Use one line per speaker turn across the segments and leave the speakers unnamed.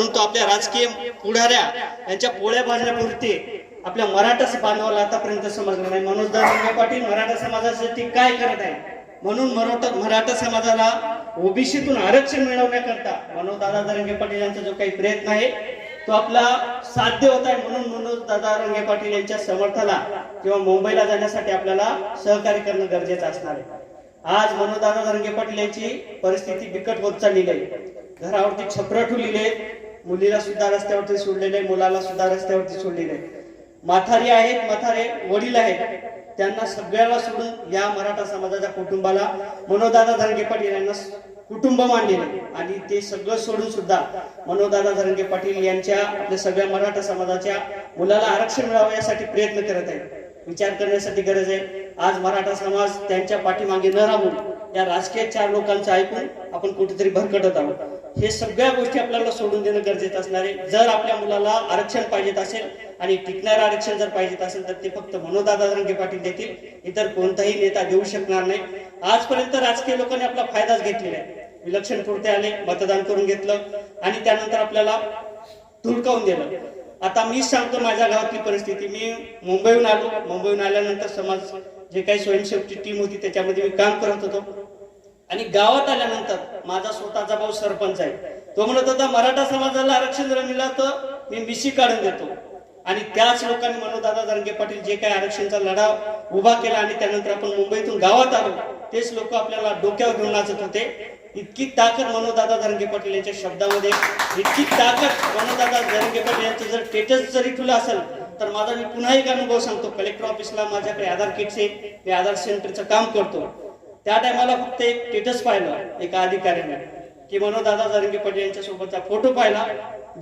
परंतु आपल्या राजकीय पुढाऱ्या यांच्या पोळ्या भाजण्यापुरते आपल्या मराठा बांधवाला आतापर्यंत समजलं नाही. मनोजदा दादा पाटील मराठा समाजासाठी काय करत आहे? म्हणून मराठा मराठा समाजाला ओबीसीतून आरक्षण मिळवण्याकरता मनोजदादा दरंगे पाटील यांचा जो काही प्रयत्न आहे तो आपला साध्य होत आहे. म्हणून मनोजदादा रंगे पाटील यांच्या समर्थाला किंवा मुंबईला जाण्यासाठी आपल्याला सहकार्य करणं गरजेचं असणार आहे. आज मनोदादा धरंगे पाटील यांची परिस्थिती बिकट होत चाललेली आहे. घरावरती छपरा ठेवलेले आहेत. मुलीला सुद्धा रस्त्यावरती सोडलेले आहे मुलाला सुद्धा रस्त्यावरती सोडलेले आहे माथारी आहेत माथारे वडील आहेत. त्यांना सगळ्याला सोडून या मराठा समाजाच्या कुटुंबाला मनोदादा धरंगे पाटील यांना कुटुंब मानलेले आहे. आणि ते सगळं सोडून सुद्धा मनोदादा धरंगे पाटील यांच्या आपल्या सगळ्या मराठा समाजाच्या मुलाला आरक्षण मिळावं यासाठी प्रयत्न करत आहे विचार करण्यासाठी गरज आहे. आज मराठा समाज त्यांच्या पाठीमागे न राहून या राजकीय चार लोकांचं ऐकून आपण कुठेतरी भरकटत आहोत. हे सगळ्या गोष्टी आपल्याला सोडून देणं गरजेचं असणार आहे. जर आपल्या मुलाला आरक्षण पाहिजेत असेल आणि टिकणारं आरक्षण जर पाहिजेत असेल तर ते फक्त मनोदादा रंगे पाटील देतील. इतर कोणताही नेता देऊ शकणार नाही. आजपर्यंत राजकीय लोकांनी आपला फायदाच घेतलेला आहे. विलक्षण पुरते आले मतदान करून घेतलं आणि त्यानंतर आपल्याला धुडकावून दिलं. आता मी सांगतो माझ्या गावातली परिस्थिती. मी मुंबईहून आलो. मुंबईहून आल्यानंतर समाज जे काही स्वयंसेवकची टीम होती त्याच्यामध्ये मी काम करत होतो. आणि गावात आल्यानंतर माझा स्वतःचा भाऊ सरपंच आहे. तो म्हणत होता मराठा समाजाला आरक्षण जर मिळालं तर मी मिशी काढून देतो. आणि त्याच लोकांनी मनोदादा जरंगे पाटील जे काही आरक्षणचा लढा उभा केला आणि त्यानंतर आपण मुंबईतून गावात आलो तेच लोक आपल्याला डोक्यावर घेऊन नाचत होते. इतकी ताकद मनोदादा धरंगे पाटील यांच्या शब्दामध्ये इतकी ताकद मनोदादा धरंगे पाटील यांचं जर स्टेटस जरी ठुलं असेल तर माझा मी पुन्हा एक अनुभव सांगतो. कलेक्टर ऑफिसला माझ्याकडे आधार किटचे मी आधार सेंटरचं काम करतो. त्या टायमाला फक्त एक स्टेटस पाहिलं एका अधिकाऱ्याने. की मनोदादा जरंगे पाटील यांच्या सोबतचा फोटो पाहिला.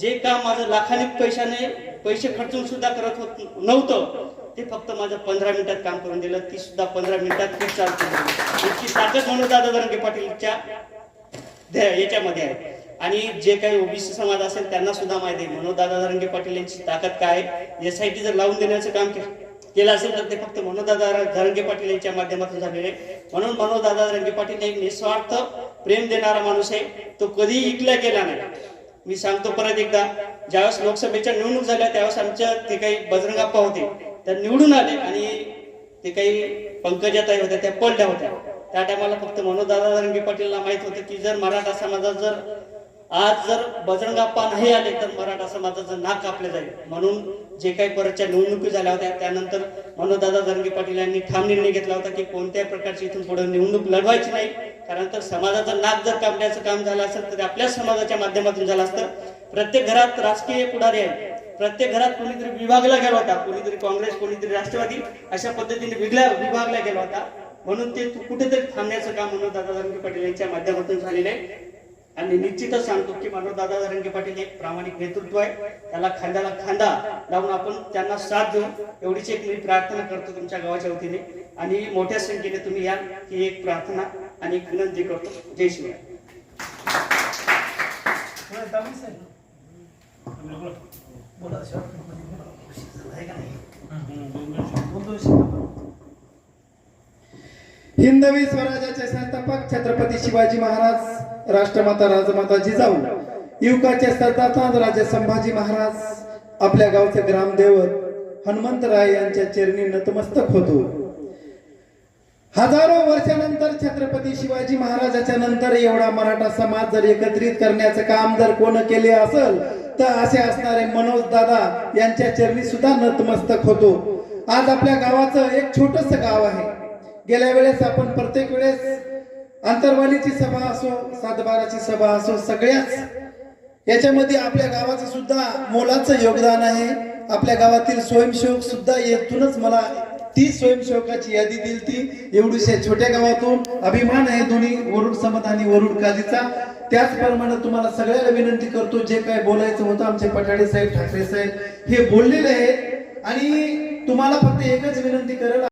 जे काम माझं लाखाने पैशाने पैसे खर्चून सुद्धा करत होत नव्हतं ते फक्त माझं पंधरा मिनिटात काम करून दिलं. ती सुद्धा पंधरा मिनिटात खूप चालतो इतकी ताकद मनोदादा जरंगे पाटीलच्या याच्यामध्ये आहे. आणि जे काही ओबीसी समाज असेल त्यांना सुद्धा माहिती आहे. मनोदादा जरंगे पाटील यांची ताकद काय एस आय टी जर लावून देण्याचं काम केलं केलं असेल तर ते फक्त मनोदादा धरंगे पाटील यांच्या माध्यमातून झालेले म्हणून मनोदादा धरंगे पाटील एक निस्वार्थ प्रेम देणारा माणूस आहे. तो कधी इकला गेला नाही. मी सांगतो परत एकदा ज्यावेळेस लोकसभेच्या निवडणूक झाल्या त्यावेळेस आमच्या ते काही बजरंगाप्पा होते. त्या निवडून आले आणि ते काही पंकजाताई होत्या त्या पडल्या होत्या. त्या टायमाला फक्त मनोदादा रंगे पाटीलला माहीत होतं की जर मराठा समाजात जर आज जर बजरंगाप्पा नाही आले तर मराठा समाजाचं नाक कापलं जाईल. म्हणून जे काही परतच्या निवडणुकी झाल्या होत्या त्यानंतर मनोदादा धनगे पाटील यांनी ठाम निर्णय घेतला होता की कोणत्याही प्रकारची इथून पुढे निवडणूक लढवायची नाही. कारण तर समाजाचं नाक जर कापण्याचं काम झालं असेल तर आपल्या आपल्याच समाजाच्या माध्यमातून झालं असतं. प्रत्येक घरात राजकीय पुढारी आहे प्रत्येक घरात कोणीतरी विभागला गेला होता. कोणीतरी काँग्रेस कोणीतरी राष्ट्रवादी अशा पद्धतीने वेगळ्या विभागला गेला होता. म्हणून ते कुठेतरी थांबण्याचं काम मनोदादा धनगे पाटील यांच्या माध्यमातून झालेलं आहे. आणि निश्चितच सांगतो की मनोजदादा धरंगे पाटील एक प्रामाणिक नेतृत्व आहे. त्याला खांद्याला खांदा लावून आपण त्यांना साथ देऊ. एवढीच एक मी प्रार्थना करतो तुमच्या गावाच्या वतीने. आणि मोठ्या संख्येने तुम्ही या ही एक प्रार्थना आणि एक विनंती करतो. जय शिवाय.
हिंदवी स्वराज्याचे संस्थापक छत्रपती शिवाजी महाराज राष्ट्रमाता राजमाता जिजाऊ युवकाचे सरदारनाथ राजे संभाजी महाराज आपल्या गावचे ग्रामदेवत हनुमंतराय यांच्या चरणी नतमस्तक होतो. हजारो वर्षानंतर छत्रपती शिवाजी महाराजाच्या नंतर एवढा मराठा समाज जर एकत्रित करण्याचं काम जर कोण केले असेल तर असे असणारे मनोज दादा यांच्या चरणी सुद्धा नतमस्तक होतो. आज आपल्या गावाचं एक छोटस गाव आहे. गेल्या वेळेस आपण प्रत्येक वेळेस अंतरवालीची सभा असो सातबाराची सभा असो सगळ्याच. याच्यामध्ये आपल्या गावाचं सुद्धा मोलाचं योगदान आहे. आपल्या गावातील स्वयंसेवक सुद्धा येथूनच मला ती स्वयंसेवकाची यादी दिली ती एवढीशा छोट्या गावातून अभिमान आहे दोन्ही वरुड समत आणि वरुड काजीचा त्याचप्रमाणे तुम्हाला सगळ्याला विनंती करतो जे काय बोलायचं होतं आमचे पठाडे साहेब ठाकरे साहेब हे बोललेले आहेत. आणि तुम्हाला फक्त एकच विनंती करेल